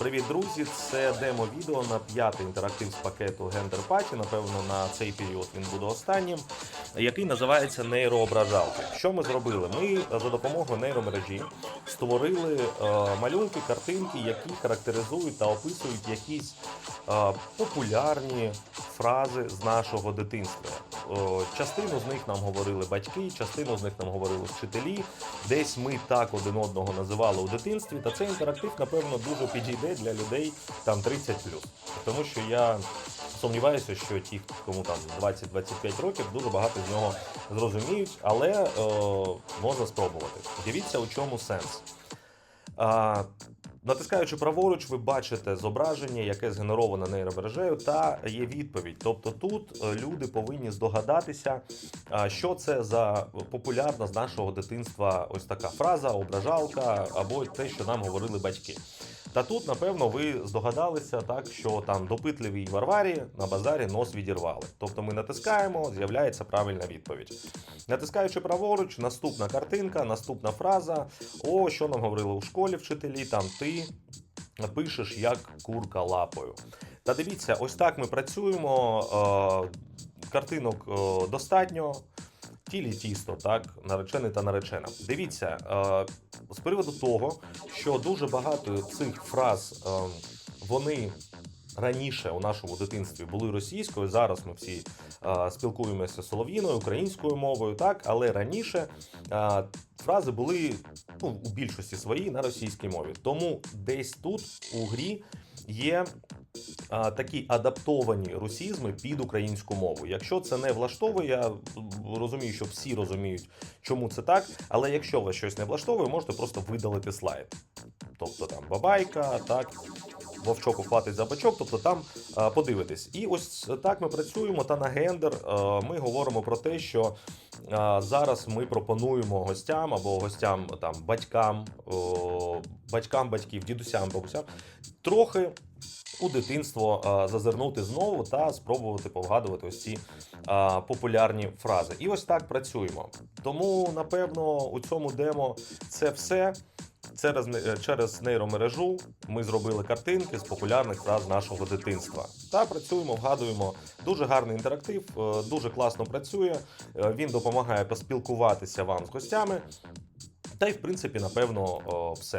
Привіт, друзі! Це демо-відео на п'ятий інтерактив з пакету Gender Party. Напевно, на цей період він буде останнім, який називається нейроображалки. Що ми зробили? Ми за допомогою нейромережі створили е, малюнки, картинки, які характеризують та описують якісь е, популярні фрази з нашого дитинства. О, частину з них нам говорили батьки, частину з них нам говорили вчителі. Десь ми так один одного називали у дитинстві. Та цей інтерактив, напевно, дуже підійде для людей там 30 Тому що я сумніваюся, що ті, кому там 20-25 років, дуже багато з нього зрозуміють, але е, можна спробувати. Дивіться, у чому сенс. Натискаючи праворуч, ви бачите зображення, яке згенероване нейромережею, та є відповідь. Тобто тут е, люди повинні здогадатися, що це за популярна з нашого дитинства ось така фраза, ображалка або те, що нам говорили батьки. Та тут, напевно, ви здогадалися так, що там допитливій Варварі на базарі нос відірвали. Тобто ми натискаємо, з'являється правильна відповідь. Натискаючи праворуч, наступна картинка, наступна фраза. О, що нам говорили у школі вчителі, там ти пишеш як курка лапою. Та дивіться, ось так ми працюємо. Е, картинок е, достатньо. Тілі тісто, так, наречений та наречена. Дивіться, е, з приводу того, що дуже багато цих фраз е, вони раніше у нашому дитинстві були російською. Зараз ми всі е, спілкуємося солов'їною, українською мовою, так, але раніше е, фрази були ну, у більшості своїй на російській мові. Тому десь тут у грі є а, такі адаптовані русізми під українську мову. Якщо це не влаштовує, я розумію, що всі розуміють, чому це так. Але якщо вас щось не влаштовує, можете просто видалити слайд. Тобто там бабайка, так. Вовчок ухватить за бачок, тобто там а, подивитись. І ось так ми працюємо. Та на гендер а, ми говоримо про те, що а, зараз ми пропонуємо гостям або гостям там батькам, о, батькам батьків, дідусям, бабусям трохи у дитинство а, зазирнути знову та спробувати повгадувати ось ці а, популярні фрази. І ось так працюємо. Тому, напевно, у цьому демо це все. Через, через нейромережу ми зробили картинки з популярних фраз нашого дитинства. Та працюємо, вгадуємо. Дуже гарний інтерактив, е, дуже класно працює. Е, Він допомагає поспілкуватися вам з гостями. Та й, в принципі, напевно, все.